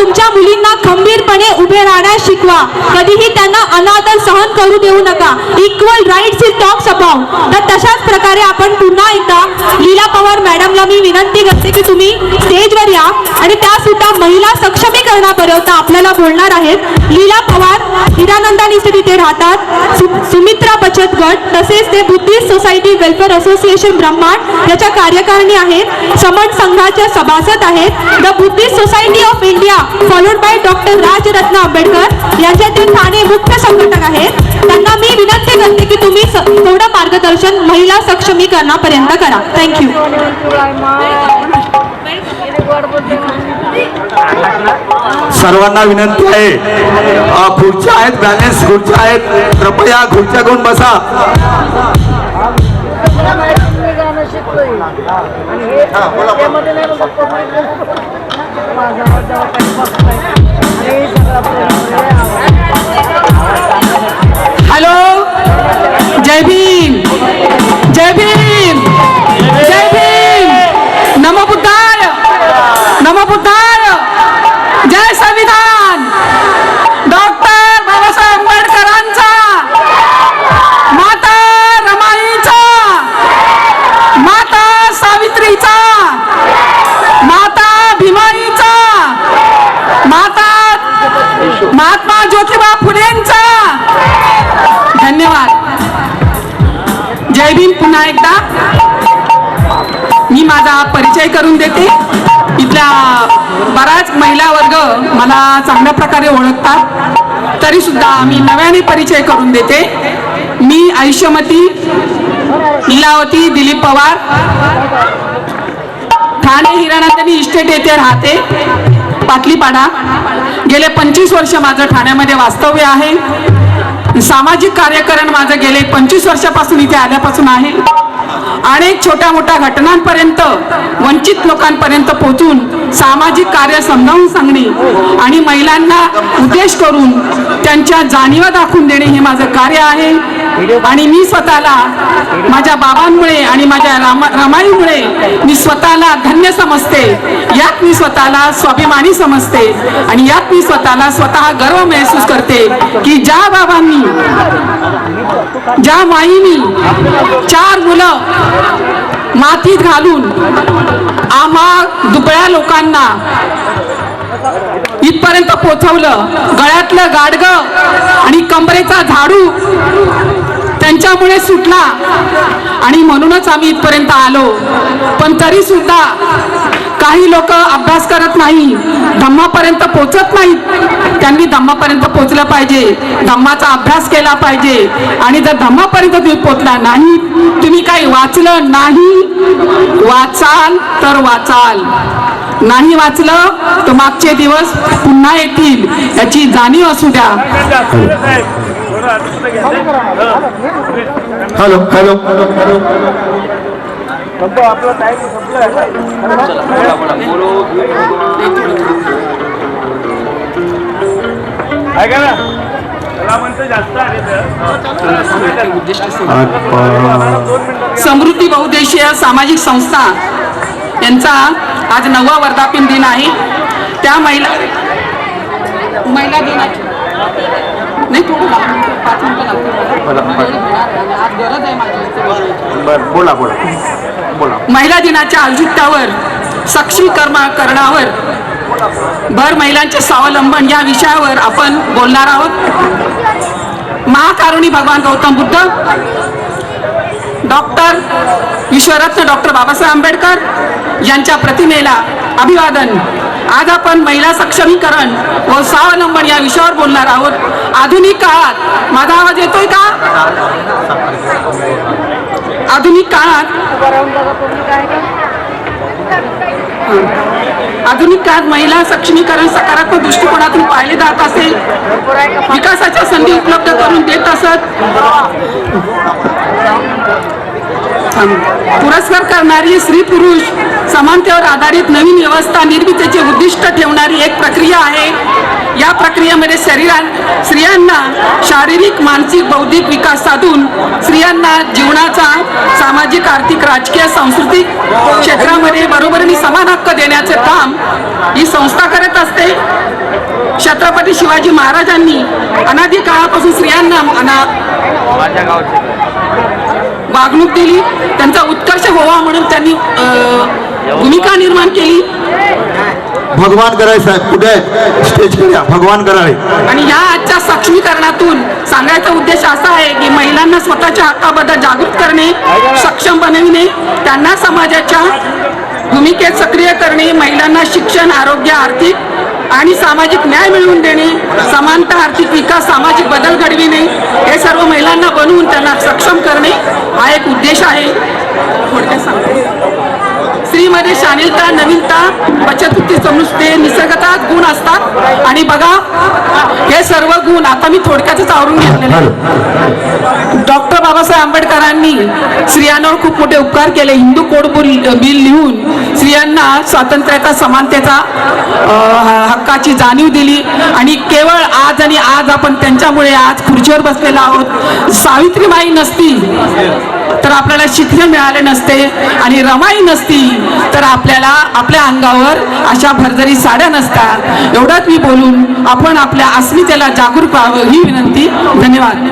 तुमच्या मुलींना खंबीरपणे उभे राहण्यास शिकवा. कधीही त्यांना अनादर सहन करू देऊ नका. Equal rights is talks about तर तशाच प्रकारे आपण पुन्हा लीला पवार मॅडमला मी विनंती करते की तुम्ही स्टेजवर या आणि त्या सुद्धा महिला सक्षमीकरणापर्यंत आपल्याला बोलणार आहेत. लीला पवार हिरानंदानी इथे तिथे राहतात. सु- सुमित्रा बचत गट तसेच ते बुद्धिस्ट सोसायटी वेलफेअर असोसिएशन ब्रह्मांड याच्या कार्यकारिणी आहेत. समन संघाच्या सभासद आहेत. The Buddhist society of India followed by doctor Rajratna Ambedkar यांच्या ते ठाणे मुख्य संघटक आहेत. विनंती करते की तुम्ही थोडं मार्गदर्शन महिला सक्षमीकरणापर्यंत करा. थँक्यू सर्वांना विनंती आहे. खुर्च्या आहेत बॅलन्स खुर्च्या आहेत. कृपया खुर्च्या घेऊन बसा. जय भीम जय भीम जय भीम। नमो बुद्धाय नमो बुद्धाय। जय संविधान। डॉक्टर बाबासाहेब आंबेडकरांचा माता रमाईचा माता सावित्रीचा माता भीमाईचा माता महात्मा ज्योतिबा फुलेंचा पुन्हा एकदा. मी माझा परिचय करून देते. इथल्या बऱ्याच महिला वर्ग मला चांगल्या प्रकारे ओळखतात. तरी सुद्धा मी नव्याने परिचय करून देते. मी आयुष्यमती लीलावती दिलीप पवार. ठाणे हिरानंदनी इस्टेट येथे राहते. पाटलीपाडा. गेले पंचवीस वर्ष माझं ठाण्यामध्ये वास्तव्य आहे. सामाजिक कार्यकरण माझं गेले पंचवीस वर्षापासून इथे आल्यापासून आहे. अनेक छोट्या मोठ्या घटनांपर्यंत वंचित लोकांपर्यंत पोहोचून सामाजिक कार्य समजावून सांगणे आणि महिलांना उद्देश करून त्यांच्या जाणीवा दाखवून देणे हे माझं कार्य आहे. आणि मी स्वतःला माझ्या बाबांमुळे आणि माझ्या रामा रमाईमुळे मी स्वतःला धन्य समजते. यात मी स्वतःला स्वाभिमानी समजते आणि यात मी स्वतःला स्वतः गर्व महसूस करते की ज्या बाबांनी ज्या माईनी चार मुलं मातीत घालून आम्हा दुबळ्या लोकांना इथपर्यंत पोचवलं गळ्यातलं गाडगं आणि कमरेचा झाडू त्यांच्यामुळे सुटला. आणि म्हणूनच आम्ही इथपर्यंत आलो. पण तरी सुद्धा काही लोक अभ्यास करत नाही धम्मापर्यंत पोचत नाहीत. त्यांनी धम्मापर्यंत पोचलं पाहिजे धम्माचा अभ्यास केला पाहिजे. आणि जर धम्मापर्यंत तुम्ही पोचला नाही तुम्ही काही वाचलं नाही वाचाल तर वाचाल. नाही वाचलं तर मागचे दिवस पुन्हा येतील. याची जाणीव असू द्या. हॅलो. हॅलो ऐका ना त्याला म्हणतं जास्त आले तर. दोन मिनिटं समृद्धी बहुद्देशीय सामाजिक संस्था यांचा आज नववा वर्धापन दिन आहे. त्या महिला महिला दिनाची. नाही थोडं पाच मिनिटं लागतील. आज गरज आहे माझी. बरं बोला बोला. बोला. महिला दिनाच्या औचित्यावर सक्षमीकरणा करणावर भर महिलांचे स्वावलंबन या विषयावर आपण बोलणार आहोत. महाकारुणी भगवान गौतम बुद्ध डॉक्टर विश्वरत्न डॉक्टर बाबासाहेब आंबेडकर यांच्या प्रतिमेला अभिवादन. आज आपण महिला सक्षमीकरण व स्वावलंबन या विषयावर बोलणार आहोत. आधुनिक काळात माझा आवाज येतोय का? आधुनिक काळात आधुनिक काळात महिला सक्षमीकरण सकारात्मक दृष्टिकोनातून पाहिले जात असेल. विकासाच्या संधी उपलब्ध करून देत असत. पुरस्कार करणारी स्त्री पुरुष समानतेवर आधारित नवीन व्यवस्था निर्मितीचे उद्दिष्ट ठेवणारी एक प्रक्रिया आहे. या प्रक्रियेमध्ये शरीरा स्त्रियांना शारीरिक मानसिक बौद्धिक विकास साधून स्त्रियांना जीवनाचा सामाजिक आर्थिक राजकीय सांस्कृतिक क्षेत्रामध्ये बरोबरीने समान हक्क देण्याचे काम ही संस्था करत असते. छत्रपती शिवाजी महाराजांनी अनादी काळापासून स्त्रियांना वागणूक दिली. त्यांचा उत्कर्ष व्हावा म्हणून त्यांनी भूमिका निर्माण केली. भगवान कराळे साहेब कुठे स्टेज या. भगवान कराळे. आणि या आजच्या सक्षमीकरणातून सांगायचा उद्देश असा आहे की महिलांना स्वतःच्या हक्काबद्दल जागृत करणे सक्षम बनविणे त्यांना समाजाच्या भूमिकेत सक्रिय करणे महिलांना शिक्षण आरोग्य आर्थिक आणि सामाजिक न्याय मिळवून देणे समानता आर्थिक विकास सामाजिक बदल घडविणे हे सर्व महिलांना बनवून त्यांना सक्षम करणे हा एक उद्देश आहे. थोडक्यात सांगते. स्त्रीमध्ये शानिलता नवीनता बचत समजते निसर्गता गुण असतात. आणि बघा हे सर्व गुण आता मी थोडक्यातच आवरून घेतलेले डॉक्टर बाबासाहेब आंबेडकरांनी स्त्रियांवर खूप मोठे उपकार केले. हिंदू कोड बिल लिहून स्त्रियांना स्वातंत्र्याचा समानतेचा ह- हक्काची जाणीव दिली. आणि केवळ आज आणि आज आपण त्यांच्यामुळे आज खुर्चीवर बसलेला आहोत. सावित्रीबाई नसती तर आपल्याला शिक्षण मिळाले नसते. आणि रमाई नसती तर आपल्याला आपल्या अंगावर अशा भरजरी साड्या नसतात. एवढंच मी बोलून आपण आपल्या अस्मितेला जागरूक व्हावं ही विनंती. धन्यवाद.